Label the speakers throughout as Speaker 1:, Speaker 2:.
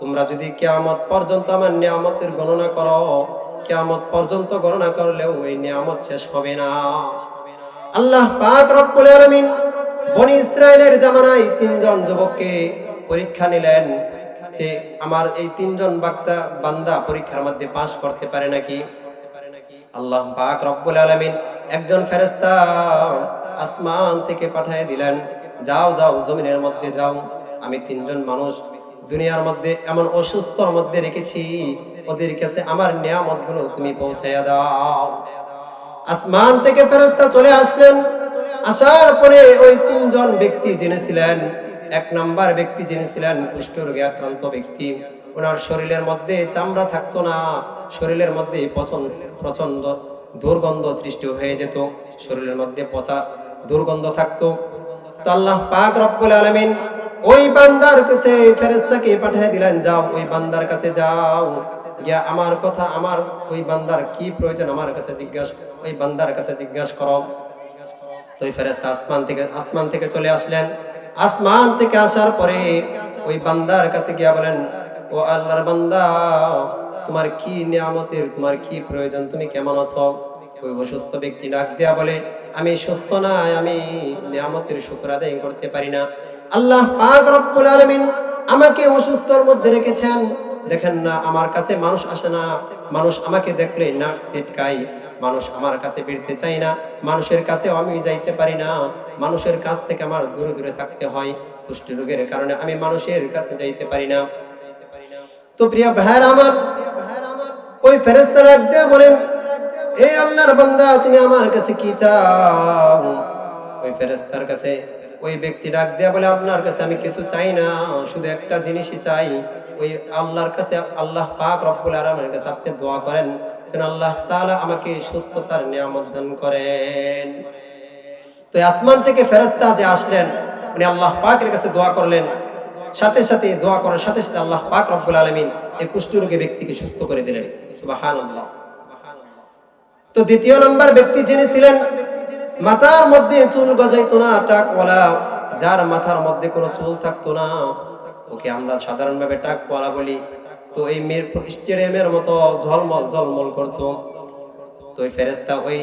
Speaker 1: তোমরা যদি কিয়ামত পর্যন্ত আমার নিয়ামতের গণনা করো, কিয়ামত পর্যন্ত গণনা করলেও ওই নিয়ামত শেষ হবে না। আল্লাহ পাক রব্বুল আলামিন বনি ইসরায়েলের জামানায় তিনজন যুবককে পরীক্ষা নিলেন যে আমার এই তিনজন বান্দা পরীক্ষার মধ্যে পাশ করতে পারে নাকি? আল্লাহ পাক রব্বুল আলামিন একজন ফেরেশতা আসমান থেকে পাঠিয়ে দিলেন, যাও যাও, জমিনের মধ্যে যাও। আমি তিনজন মানুষ দুনিয়ার মধ্যে এমন অসুস্থর মধ্যে রেখেছি, ওদের কাছে আমার নিয়ামতগুলো তুমি পৌঁছাইয়া দাও। আসমান থেকে ফেরেশতা চলে আসলেন। আসার পরে ওই তিনজন ব্যক্তি জেনেছিলেন, এক নাম্বার ব্যক্তি জেনেছিলেন কুষ্ঠরোগে আক্রান্ত ব্যক্তি। ওনার শরীরের মধ্যে চামড়া থাকতো না, শরীরের মধ্যে প্রচণ্ড প্রচণ্ড দুর্গন্ধ সৃষ্টি হয়ে যেত, শরীরের মধ্যে পচা দুর্গন্ধ থাকতো। আল্লাহ পাক রব্বুল আলামিন ওই বান্দার কাছে ফেরেশতাকে পাঠিয়ে দিলেন, যাও ওই বান্দার কাছে যাও। গিয়া আমার কথা, আমার ওই বান্দার কি প্রয়োজন আমার কাছে জিজ্ঞাসা, ওই বান্দার কাছে জিজ্ঞাসা করো। তো ওই ফেরেশতা আসমান থেকে আসমান থেকে চলে আসলেন। আসমান থেকে আসার পরে ওই বান্দার কাছে গিয়া বলেন, ও আল্লাহর বান্দা তোমার কি নিয়ামতের, তোমার কি প্রয়োজন, তুমি কেমন আছো? ওই অসুস্থ ব্যক্তি ডাক দেয়া বলে, আমি সুস্থ নাই, আমি নিয়ামতের শুকর আদায় করতে পারি না। আল্লাহ পাক রব্বুল আলামিন আমাকে অসুস্থর মধ্যে রেখেছেন। দেখেন না, আমার কাছে মানুষ আসে না। মানুষ আমাকে দেখলে নাক সিটকাই মানুষ আমার কাছে ফিরতে চাই না। মানুষের কাছে আমি যাইতে পারি না। মানুষের কাছ থেকে আমার দূরে দূরে থাকতে হয়। কুষ্ঠ রোগের কারণে আমি মানুষের কাছে যাইতে পারি না। তো প্রিয় ভাইয়ের আমার, ওই ফেরেস্তা এ আল্লাহর বান্দা, তুমি আমার কাছে কি চাও? ওই ফেরেস্তার কাছে, ওই ব্যক্তি ডাক দেয়া বলে, আপনার কাছে আমি কিছু চাই না, শুধু একটা জিনিসই চাই। ওই আল্লাহর কাছে, আল্লাহ পাক রব্বুল কাছে আপনি দোয়া করেন, যেন আল্লাহ তাআলা আমাকে সুস্থতার নিয়ামত দান করেন। তো আসমান থেকে ফেরেশতা যে আসলেন, উনি আল্লাহ পাকের কাছে দোয়া করলেন। সাথে সাথে দোয়া করার সাথে সাথে আল্লাহ পাক রব্বুল আলামিন এই কুষ্ঠরোগী ব্যক্তিকে সুস্থ করে দিলেন। তো দ্বিতীয় নম্বর ব্যক্তি যিনি ছিলেন, মাথার মধ্যে চুল গজাইতো না টাকওয়ালা, যার মাথার মধ্যে কোনো চুল থাকতো না। ওকে আমরা সাধারণভাবে টাকওয়ালা বলি। তো এই মিরপুর স্টেডিয়ামের মতো ঝলমল ঝলমল করতো। তো ওই ফেরেস্তা ওই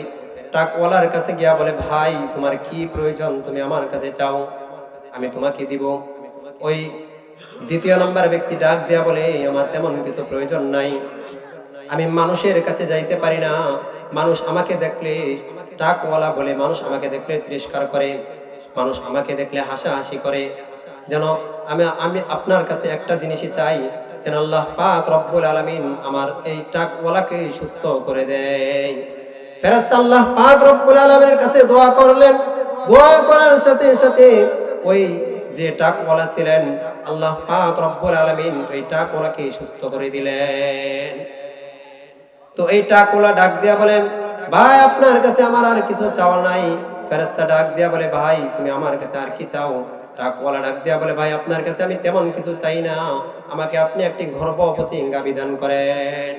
Speaker 1: টাকওয়ালার কাছে গিয়া বলে, ভাই, তোমার কি প্রয়োজন? তুমি আমার কাছে চাও। আমি তোমাকে দিব। ওই দ্বিতীয় নম্বর ব্যক্তি ডাক দেয়া বলে, আমার তেমন কিছু প্রয়োজন নাই। আমি মানুষের কাছে যাইতে পারি না। মানুষ আমাকে দেখলে টাকওয়ালা বলে, মানুষ আমাকে দেখলে তিরস্কার করে, মানুষ আমাকে দেখলে হাসাহাসি করে। যেন আমি আমি আপনার কাছে একটা জিনিসই চাই, যেন আল্লাহ পাক রব্বুল আলমিন আমার এই টাকওয়ালাকে সুস্থ করে দেয়। ফেরেশতা আল্লাহ পাক রব্বুল আলামিনের কাছে দোয়া করলেন। দোয়া করার সাথে সাথে ওই যে টাকওয়ালা ছিলেন, আল্লাহ পাক রব্বুল আলামিন ওই সুস্থ করে দিলেন। তো এই টাকওয়ালা ডাক দিয়া বলেন ভাই, আপনার কাছে আমার আর কিছু চাওয়া নাই। ডাক দিয়া বলে, ভাই, তুমি আমার কাছে আর কি চাও? টাকওয়ালা ডাক দিয়া বলে, ভাই, আপনার কাছে আমি তেমন কিছু চাই না। আমাকে আপনি একটি গর্ভবতী গাবি দান করেন।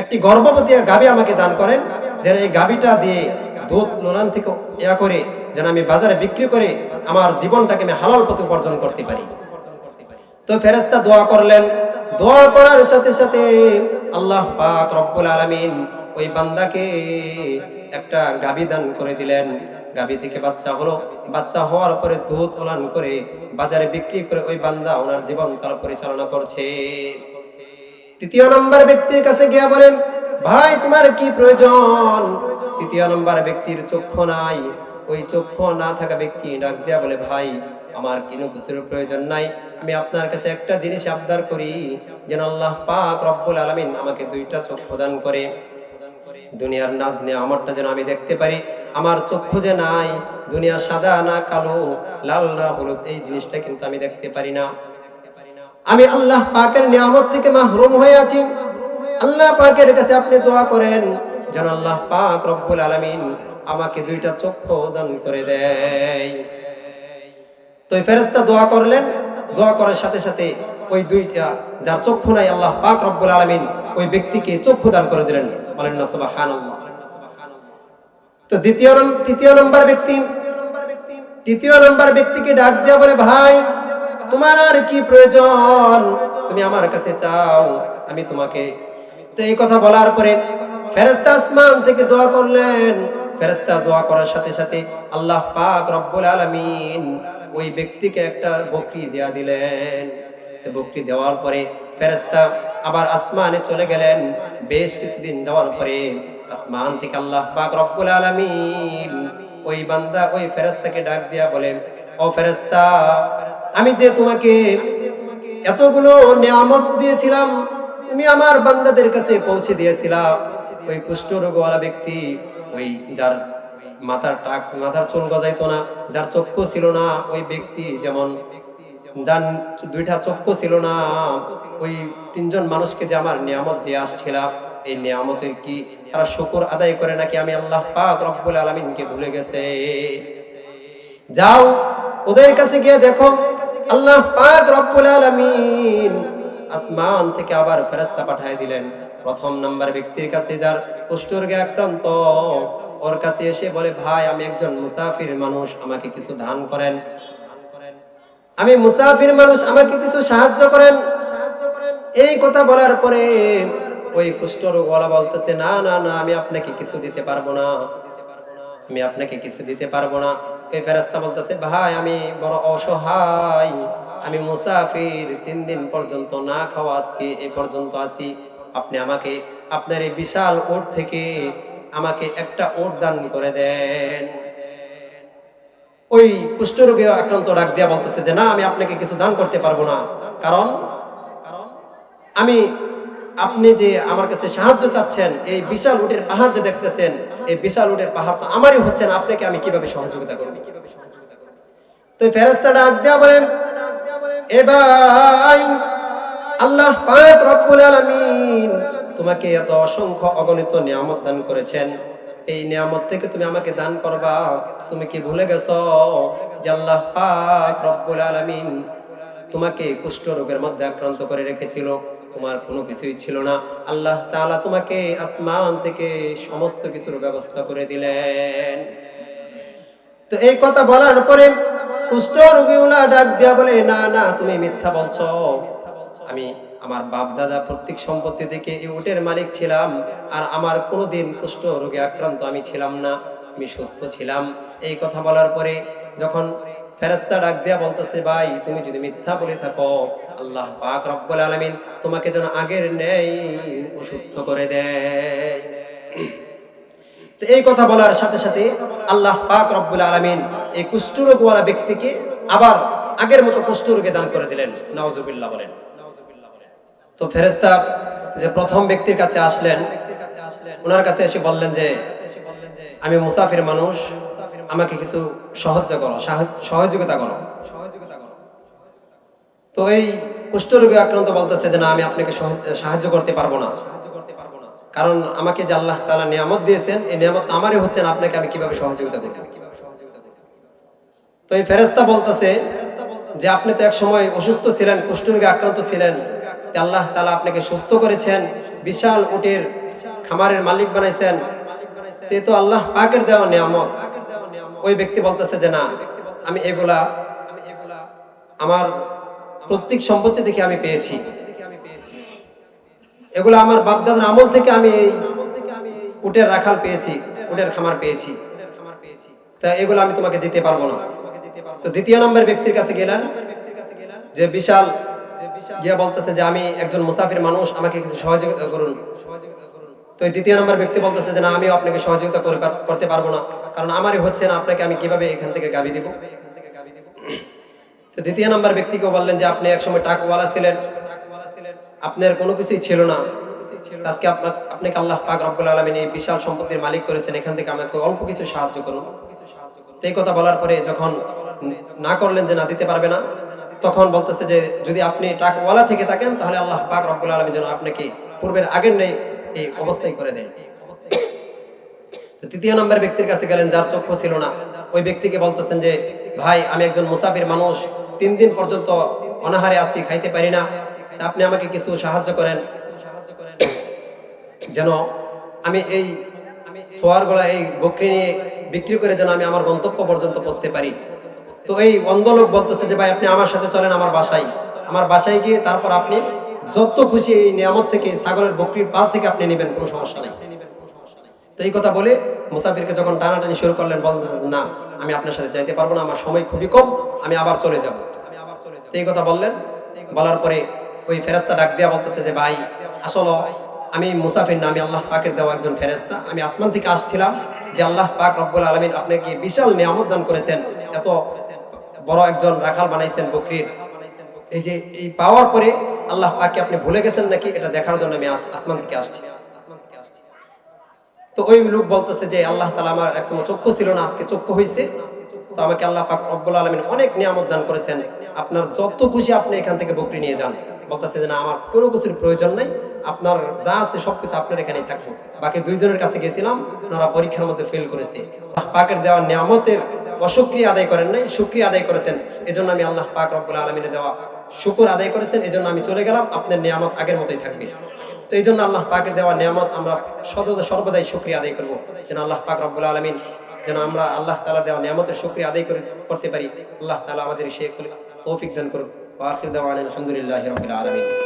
Speaker 1: একটি গর্ভবতী গাবি আমাকে দান করেন, যেন এই গাবিটা দিয়ে দুধ লোলান থেকে ইয়া করে যেন আমি বাজারে বিক্রি করে আমার জীবনটাকে আমি হালাল পথে উপার্জন করতে পারি। তো ফেরেস্তা দোয়া করলেন। দোয়া করার সাথে সাথে আল্লাহ পাক রব্বুল আলামিন ওই বান্দাকে একটা গাবি দান করে দিলেন। গাবি থেকে বাচ্চা হলো। বাচ্চা হওয়ার পরে দুধ ওলান করে বাজারে বিক্রি করে ওই বান্দা ওনার জীবন চাল পরিচালনা করছে। তৃতীয় নম্বর ব্যক্তির কাছে গিয়া বলেন, ভাই, তোমার কি প্রয়োজন? তৃতীয় নম্বর ব্যক্তির চক্ষু নাই। ওই চক্ষু না থাকা ব্যক্তি ডাক দিয়া বলে, ভাই, আমার কোনো কিছুর প্রয়োজন নাই। আমি আপনার কাছে একটা জিনিস আবদার করি, যেন আল্লাহ পাক রব্বুল আলামিন আমাকে দুইটা চক্ষু দান করে। দুনিয়ার নাজ নিয়ে আমারটা যেন আমি দেখতে পারি। আমার চক্ষু যে নাই, দুনিয়া সাদা না কালো, লাল না হলুদ, এই জিনিসটা কিন্তু আমি দেখতে পারি না। আমি আল্লাহ পাকের নিয়ামত থেকে মাহরুম হয়ে আছি। আল্লাহ পাকের কাছে আপনি দোয়া করেন, যেন আল্লাহ পাক রব্বুল আলামিন আমাকে দুইটা চক্ষু দান করে দেয়। তো এই ফেরেশতা দোয়া করলেন। দোয়া করার সাথে সাথে ওই দুইটা, যার চক্ষু নাই, আল্লাহ পাক রব্বুল আলামিন ওই ব্যক্তিকে চক্ষু দান করে দিলেন। বলেন না, সুবহানাল্লাহ। তো দ্বিতীয় তৃতীয় নম্বর ব্যক্তি, তৃতীয় নাম্বার ব্যক্তিকে ডাক দেওয়া বলে, ভাই, তোমার আর কি প্রয়োজন? তুমি আমার কাছে চাও, আমি তোমাকে। তো এই কথা বলার পরে ফেরেস্তা আসমান থেকে দোয়া করলেন। ফেরেস্তা দোয়া করার সাথে সাথে আল্লাহ পাক রব্বুল আলামিন ওই ব্যক্তিকে একটা বকরি দেয়া দিলেন। বকরি দেওয়ার পরে ফেরেস্তা আবার আসমানে চলে গেলেন। বেশ কিছুদিন যাওয়ার পরে আসমান থেকে আল্লাহ পাক রব্বুল আলামিন ওই বান্দা ওই ফেরেস্তাকে ডাক দিয়া বলেন ও ফেরেস্তা আমি যে তোমাকে এতগুলো নিয়ামত দিয়েছিলাম, তুমি আমার বান্দাদের কাছে পৌঁছে দিয়েছিলাম ওই কুষ্ঠ রোগওয়ালা ব্যক্তি ওই যার মাথার টাক, মাথার চুল গজাইতো না, যার চক্ষু ছিল না, ওই ব্যক্তি যেমন যার দুইটা চক্ষু ছিল না, ওই তিনজন মানুষকে যে আমার নিয়ামত দিয়ে আসছিলাম, এই নিয়ামতের কি তারা শুকর আদায় করে নাকি আমি আল্লাহ পাক রব্বুল আলামিনকে ভুলে গেছে? যাও, ওদের কাছে গিয়ে দেখো, আল্লাহ পাক রব্বুল আলামিন আসমান থেকে আবার ফেরেশতা পাঠিয়ে দিলেন। প্রথম নাম্বার ব্যক্তির কাছে যার কুষ্ঠরোগে আক্রান্ত, ওর কাছে এসে বলে, ভাই, আমি একজন মুসাফির মানুষ, আমাকে কিছু দান করেন। আমি মুসাফির মানুষ, আমাকে কিছু সাহায্য করেন। এই কথা বলার পরে ওই কুষ্ঠরোগওয়ালা বলতেছে, না না না, আমি আপনাকে কিছু দিতে পারব না। আমি আপনাকে কিছু দিতে পারব না। এই ফেরাস্তা বলতেছে, ভাই, আমি বড় অসহায়। আমি মুসাফির তিন দিন পর্যন্ত না খাওয়া আজকে এই পর্যন্ত আসি আপনি আমাকে, আপনার এই বিশাল ওট থেকে আমাকে একটা ওট দান করে দেন। ওই কুষ্ঠরোগে আক্রান্ত ডাক দিয়া বলতেছে যে, না, আমি আপনাকে কিছু দান করতে পারব না। কারণ, আমি, আপনি যে আমার কাছে সাহায্য চাচ্ছেন, এই বিশাল উটের পাহাড় যে দেখতেছেন, এই বিশাল উটের পাহাড় তো আমারই হচ্ছে না, আপনাকে আমি কীভাবে সহযোগিতা করব? তো ফেরেস্তা ডাক দেওয়া বলেন আল্লাহ পাক তোমাকে এত অসংখ্য অগণিত নিয়ামত দান করেছেন। এই নিয়ামত থেকে তুমি আমাকে দান করবা। তুমি কি ভুলে গেছো যে আল্লাহ পাক রব্বুল আলামিন তোমাকে কুষ্ঠ রোগের মধ্যে আক্রান্ত করে রেখেছিল? তোমার কোনো কিছুই ছিল না। আল্লাহ তাআলা তোমাকে আসমান থেকে সমস্ত কিছুর ব্যবস্থা করে দিলেন। তো এই কথা বলার পরে কুষ্ঠ রোগীওলা ডাক দিয়া বলে, না না, তুমি মিথ্যা বলছো। আমি আমার বাপ দাদা প্রত্যেক সম্পত্তি থেকে এই উটের মালিক ছিলাম, আর আমার কোনোদিন কুষ্ঠ রোগে আক্রান্ত আমি ছিলাম না, আমি সুস্থ ছিলাম। এই কথা বলার পরে যখন ফেরেস্তা ডাক দিয়া বলতেছে, ভাই, তুমি যদি মিথ্যা বলে থাকো, আল্লাহ পাক রব্বুল আলামিন তোমাকে যেন আগের নেই অসুস্থ করে দেয়। তো এই কথা বলার সাথে সাথে আল্লাহ পাক রব্বুল আলামিন এই কুষ্ঠরোগওয়ালা ব্যক্তিকে আবার আগের মতো কুষ্ঠরোগে দান করে দিলেন। নাউজুবিল্লাহ বলেন। তো ফেরেস্তা যে প্রথম ব্যক্তির কাছে আসলেন, ওনার কাছে এসে বললেন যে, আমি মুসাফির মানুষ, আমাকে কিছু সাহায্য করো সহযোগিতা করো। তো এই কুষ্ঠরোগে আক্রান্ত বলতেছে যে, না, আমি আপনাকে সাহায্য করতে পারব না। কারণ আমাকে যে আল্লাহ তালা নিয়ামত দিয়েছেন, এই নিয়ামত আমারই হচ্ছেন আপনাকে আমি কীভাবে সহযোগিতা করব? তো এই ফেরেস্তা বলতেছে যে, আপনি তো এক সময় অসুস্থ ছিলেন, কুষ্ঠরোগে আক্রান্ত ছিলেন আল্লাহ তালা আপনাকে সুস্থ করেছেন, বিশাল উটের খামারের মালিক বানাইছেন। তো তো আল্লাহ পাকের দেওয়া নিয়ামত। ওই ব্যক্তি বলতেছে যে, না, আমি এগুলা, আমার প্রত্যেক সম্পত্তি থেকে আমি পেয়েছি। এগুলো আমার বাপদাদার আমল থেকে আমি এই উটের রাখাল পেয়েছি, উটের খামার পেয়েছি। তা এগুলো আমি তোমাকে দিতে পারব না। তো দ্বিতীয় নম্বর ব্যক্তির কাছে গেলেন, যে বিশাল গিয়া বলতেছে যে আমি একজন মুসাফির মানুষ, আমাকে কিছু সহযোগিতা করুন। তো দ্বিতীয় নম্বর ব্যক্তি বলতেছে যে না, আমিও আপনাকে সহযোগিতা করতে পারব না। কারণ আমারই হচ্ছে না, আপনাকে আমি কীভাবে এখান থেকে গাবি দিব? তো দ্বিতীয় নম্বর ব্যক্তিকে বললেন যে আপনি একসময় টাকওয়ালা ছিলেন। আপনার কোনো কিছুই ছিল না। আজকে আপনার আপনাকে আল্লাহ পাক রব্বুল আলামিন এই বিশাল সম্পত্তির মালিক করেছেন, এখান থেকে আমাকে অল্প কিছু সাহায্য করুন। এই কথা বলার পরে যখন না করলেন যে না দিতে পারবে না, তখন বলতেছে যে যদি আপনি টাকওয়ালা থেকে থাকেন, তাহলে আল্লাহ পাক রব্বুল আলামিন যেন আপনাকে পূর্বের আগের নেই এই অবস্থায় করে দেন। তৃতীয় নম্বর ব্যক্তির কাছে গেলেন, যার চক্ষু ছিল না। ওই ব্যক্তিকে বলতেছেন যে, ভাই, আমি একজন মুসাফির মানুষ। তিন দিন পর্যন্ত অনাহারে আছি, খাইতে পারি না। আপনি আমাকে কিছু সাহায্য করেন। যেন আমি এই সোয়ার গোলা এই বকরি নিয়ে বিক্রি করে যেন আমি আমার গন্তব্য পর্যন্ত পৌঁছতে পারি। তো এই অন্ধ লোক বলতেছে যে, ভাই, আপনি আমার সাথে চলেন আমার বাসায়। আমার বাসায় গিয়ে তারপর আপনি যত খুশি এই নিয়ামত থেকে ছাগলের বকরির পাল থেকে আপনি নেবেন, কোনো সমস্যা নেই। তো এই কথা বলে মুসাফিরকে যখন টানাটানি শুরু করলেন বলতেছে না, আমি আপনার সাথে যাইতে পারব না, আমার সময় খুবই কম, আমি আবার চলে যাব। তো এই কথা বললেন। বলার পরে ওই ফেরেস্তা ডাক দিয়া বলতেছে যে, ভাই, আসলে আমি মুসাফির না, আমি আল্লাহ পাকের দেওয়া একজন ফেরেস্তা আমি আসমান থেকে আসছিলাম যে আল্লাহ পাক রব্বুল আলমিন আপনাকে বিশাল নিয়ামত দান করেছেন। এত বড় একজন রাখাল বানাইছেন বকরির। এই যে, এই পাওয়ার পরে আল্লাহ পাককে আপনি ভুলে গেছেন নাকি? এটা দেখার জন্য আমি আস- আসমান থেকে আসছি। তো ওই লোক বলতেছে যে, আল্লাহ তালা আমার একসময় চক্ষু ছিল না, আজকে চক্ষু হয়েছে তো আমাকে আল্লাহ পাক রব্বুল আলমিন অনেক নিয়ামত দান করেছেন। আপনার যত খুশি আপনি এখান থেকে বকরি নিয়ে যান। বলতেছে যে না, আমার কোনো কিছুর প্রয়োজন নাই। আপনার যা আছে সবকিছু আপনার এখানেই থাকব। বাকি দুইজনের কাছে গেছিলাম, ওনারা পরীক্ষার মধ্যে ফেল করেছে। পাকের দেওয়া নিয়ামতের অসক্রিয় আদায় করেন নাই সুক্রিয়া আদায় করেছেন। এজন্য আমি আল্লাহ পাক রব্বুল আলমিনে দেওয়া শুকুর আদায় করেছেন। এজন্য আমি চলে গেলাম, আপনার নিয়ামত আগের মতোই থাকবে। তো এই জন্য আল্লাহ পাকের দেওয়া নিয়ামত আমরা সদা সর্বদাই শুক্রিয়া আদায় করব। যেন আল্লাহ পাক রব্বুল আলমিন যেন আমরা আল্লাহ তালার দেওয়া নিয়ামতের শুক্রিয়া আদায় করে, করতে পারি। আল্লাহ তালা আমাদের সে তৌফিক দান করুন আলহামদুলিল্লাহ রবিল আলমিন।